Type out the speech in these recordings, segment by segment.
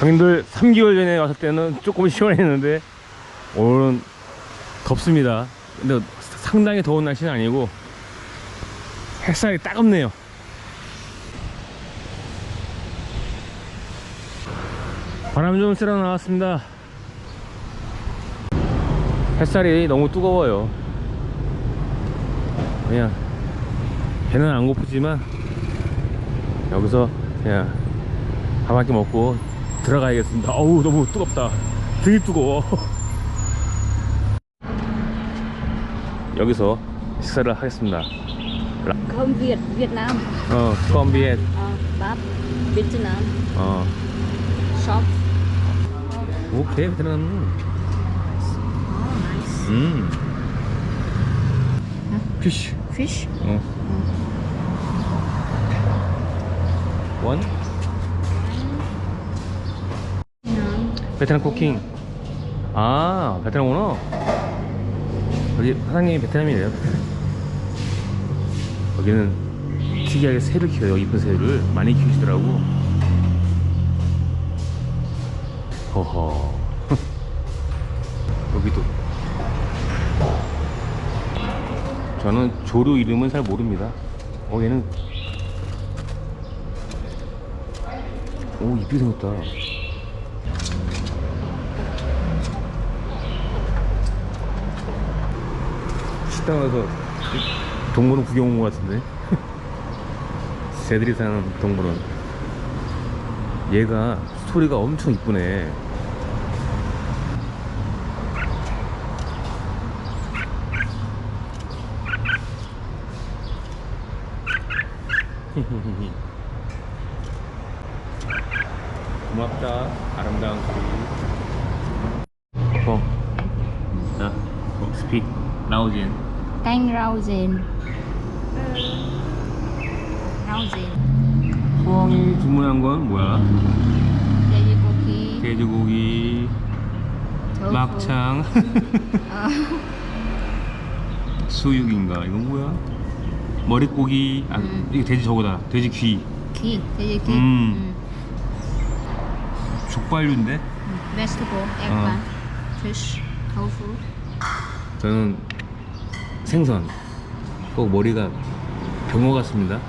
형님들 3개월 전에 왔을 때는 조금 시원했는데 오늘은 덥습니다. 근데 상당히 더운 날씨는 아니고 햇살이 따갑네요. 바람 좀 쐬러 나왔습니다. 햇살이 너무 뜨거워요. 그냥 배는 안 고프지만 여기서 그냥 밥한끼 먹고 들어가야겠습니다. 어우 너무 뜨겁다. 되게 뜨거워. 여기서 식사를 하겠습니다. Cơm Việt, Việt Nam 어, 컴비엣. Ờ, Bắp Việt Nam 어, Shop 오케이 베트남. Nice 음. 피쉬. Fish 어. 원? 베트남 쿠킹. 아, 베트남구나. 여기 사장님이 베트남이래요. 여기는 특이하게 새를 키워요. 이쁜 새를 많이 키우시더라고. 허허. 여기도. 저는 조류 이름은 잘 모릅니다. 어, 얘는. 오, 이쁘게 생겼다. 식당 가서 동물원 구경 온 것 같은데? 새들이 사는 동물원. 얘가 스토리가 엄청 이쁘네. 고맙다. 아름다운 소리. 어, 자, 어, 스픽 나오진 Canh rau rền Rau rền 수왕이 주문한 건 뭐야? 돼지고기 돼지고기, tofu. 막창, Ờ, 수육인가? 이건 뭐야? 머릿고기, 아, 음. 이거 돼지 저거다. 돼지 귀. Ki, 돼지기 음. 족발류인데? 음. Vegetable, eggplant, fish, tofu 저는 생선. 꼭 머리가 병어 같습니다.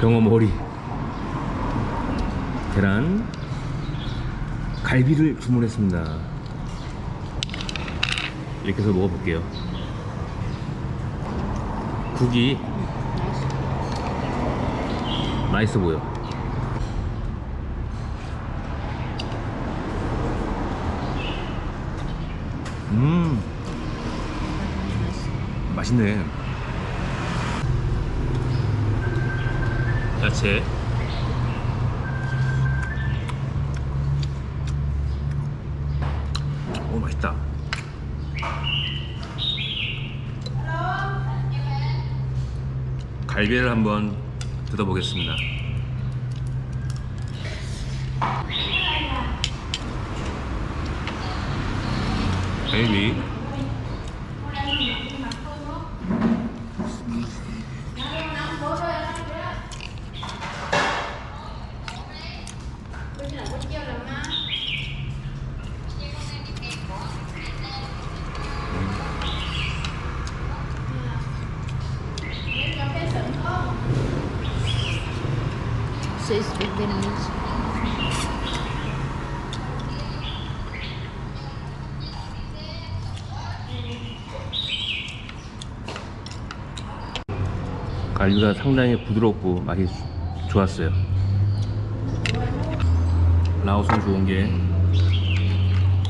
병어 머리. 계란. 갈비를 주문했습니다. 이렇게 해서 먹어볼게요. 국이 맛있어 보여. 음, 맛있네. 야채. 오, 맛있다. 갈비를 한번 뜯어보겠습니다. 갈비. So it's big Vietnamese 갈비가 상당히 부드럽고 맛이 좋았어요. 라오스는 좋은 게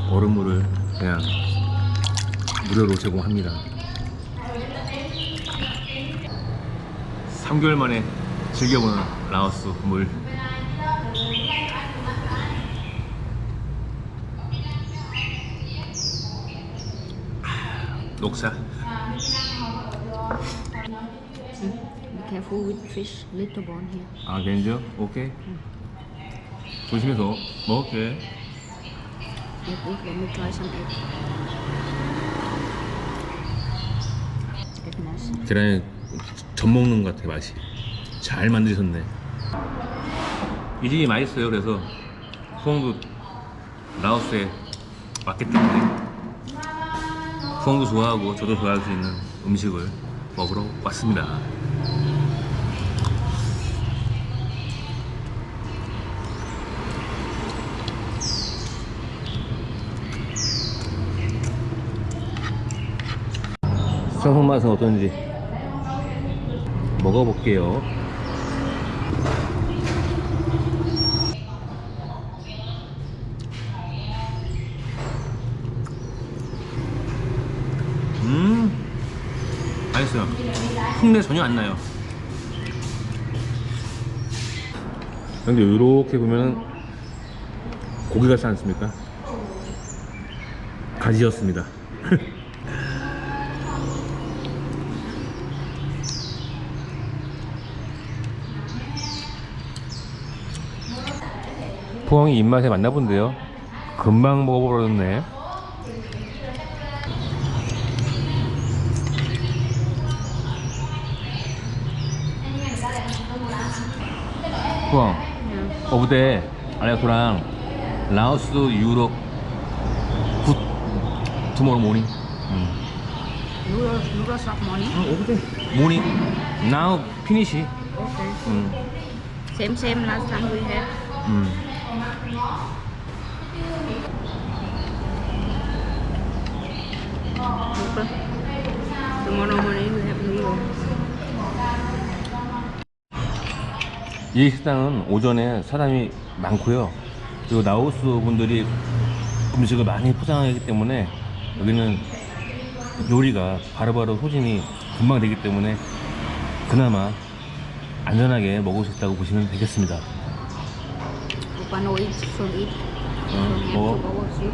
얼음물을 그냥 무료로 제공합니다. 3개월 만에 즐겨보는 라오스 물. 녹차. Be careful with fish, little bone here 아, 괜찮죠? 오케이. 조심해서 먹을게. Egg, egg, let me try some egg Egg nice 계란이 젖 먹는 것 같아 맛이 잘 만드셨네 이 집이 맛있어요 그래서 푸엉도 라오스에 왔기 때문에 푸엉도 좋아하고 저도 좋아할 수 있는 음식을 먹으러 왔습니다. 성성 맛은 어떤지 먹어볼게요. 음, 맛있어요. 흉내 전혀 안 나요. 근데 이렇게 보면 고기가 있지 않습니까? 가지였습니다. 포항이 입맛에 맞나 본데요. 금방 먹어버렸네. Yeah. 어부대 알렉토랑 라오스 유럽 굿 투모로 모닝. 음. Noodles, noodles of morning. 어부대 모닝. Now finish. Okay. 음. Same, same last time we had. 음. 이 식당은 오전에 사람이 많고요. 그리고 라오스 분들이 음식을 많이 포장하기 때문에 여기는 요리가 바로바로 소진이 금방 되기 때문에 그나마 안전하게 먹을 수 있다고 보시면 되겠습니다. Have 먹어. to go with you.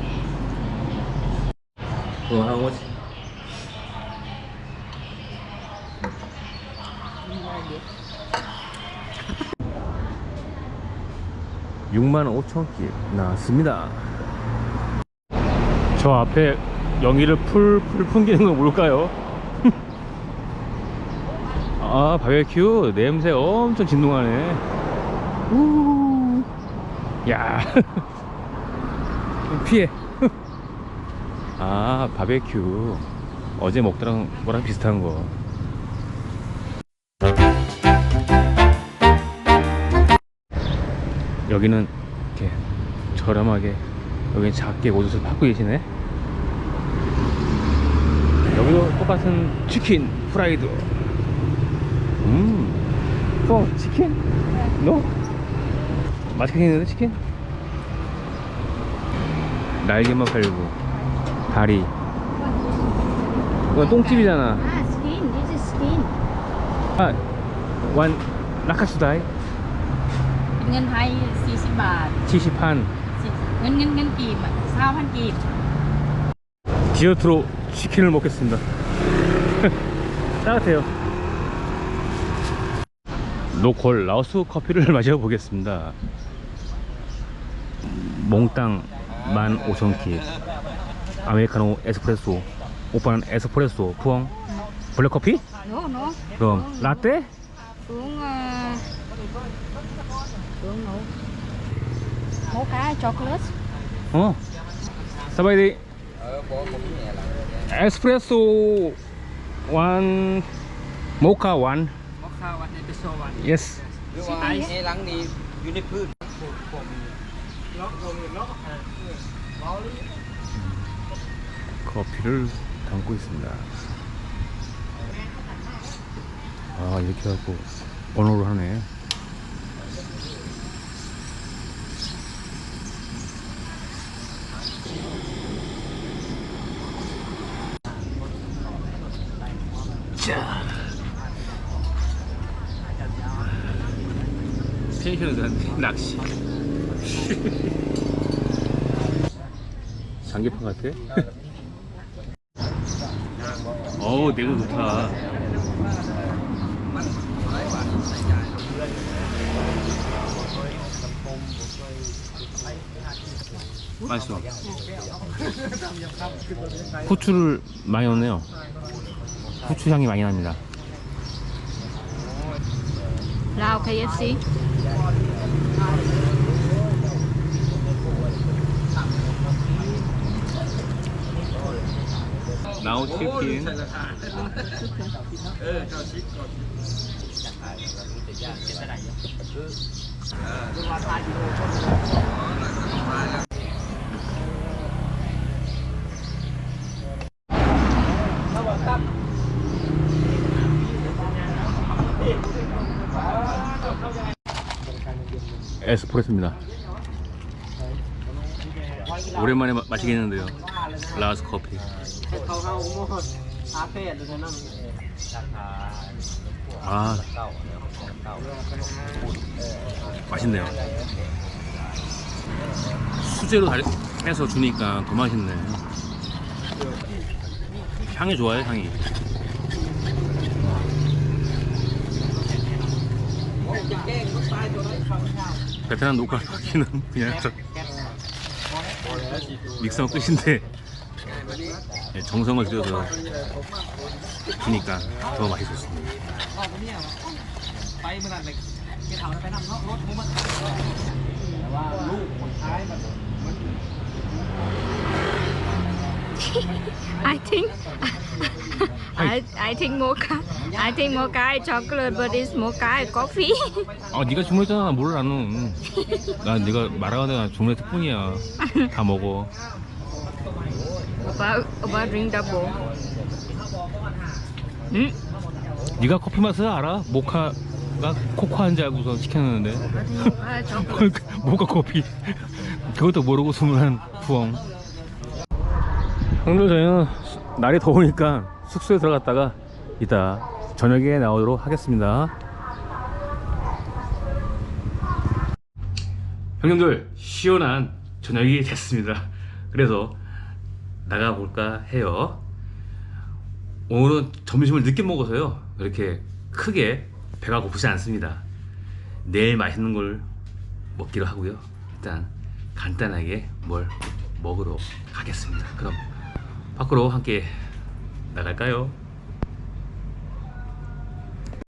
어, 하고 6만 5천 끼 나왔습니다. 저 앞에 연기를 풀풀 풍기는 건 뭘까요? 아 바베큐 냄새 엄청 진동하네. 우. 야. 피해. 아 바베큐 어제 먹더랑 거랑 비슷한 거. 여기는 이렇게 저렴하게 여기 작게 옷을 받고 계시네 여기도 똑같은 치킨 프라이드 음 어, 치킨? 너? 맛있게 생겼는데 치킨? 날개만 팔고 다리 이건 똥집이잖아 아 스킨 this is skin 아완 라카스다이 는 하이 40바 70한 은은은 김 4한 김 디저트로 치킨을 먹겠습니다 따뜻해요 노콜 라오스 커피를 마셔보겠습니다 몽땅 15,000키. 아메리카노 에스프레소. 오빠는 에스프레소. 푸엉. 블랙커피? No, no. 그럼 라떼? Xuống, uh, xuống nấu. Mocha chocolate. 어. 사바이디. 에스프레소 원 모카 원. มอคคาวันเอพิโซดวัน 예스. หรือว่าไอซ์ หลังนี้อยู่ในพืช 커피를 담고 있습니다. 아 이렇게 하고 번호를 하네. 자. 텐션은 낚시. 장기판 같아? 어우 내가 좋다. 맛있어. 후추를 많이 넣네요. 후추 향이 많이 납니다. Lao KFC. No chicken. 에스프레소입니다. 오랜만에 마, 마시겠는데요. 라스 커피. เขาเข้าโมดอาเพศหรือนั่น 아, 맛있네요. 수제로 달- 해서 주니까 더 맛있네. 향이 좋아요, 향이. 베트남 녹화기는 그냥 믹서 끝인데 네, 정성을 들여서 주니까 더 맛있었습니다. I think I I think mocha I think mocha is chocolate but it's mocha is coffee. 아 네가 주문했잖아 뭘 안 넣어? 난 네가 말하는 대로 주문했을 뿐이야. 다 먹어. About about drink double. 음? 네가 커피 맛을 알아? 모카가 코코한 줄 알고서 시켰는데 mocha is chocolate. 모카 커피 그것도 모르고 주문한 부엉 형들 저희는 날이 더우니까 숙소에 들어갔다가 이따 저녁에 나오도록 하겠습니다 형님들 시원한 저녁이 됐습니다 그래서 나가볼까 해요. 오늘은 점심을 늦게 먹어서요. 그렇게 크게 배가 고프지 않습니다. 내일 맛있는 걸 먹기로 하고요. 일단 간단하게 뭘 먹으러 가겠습니다. 그럼 밖으로 함께 나갈까요?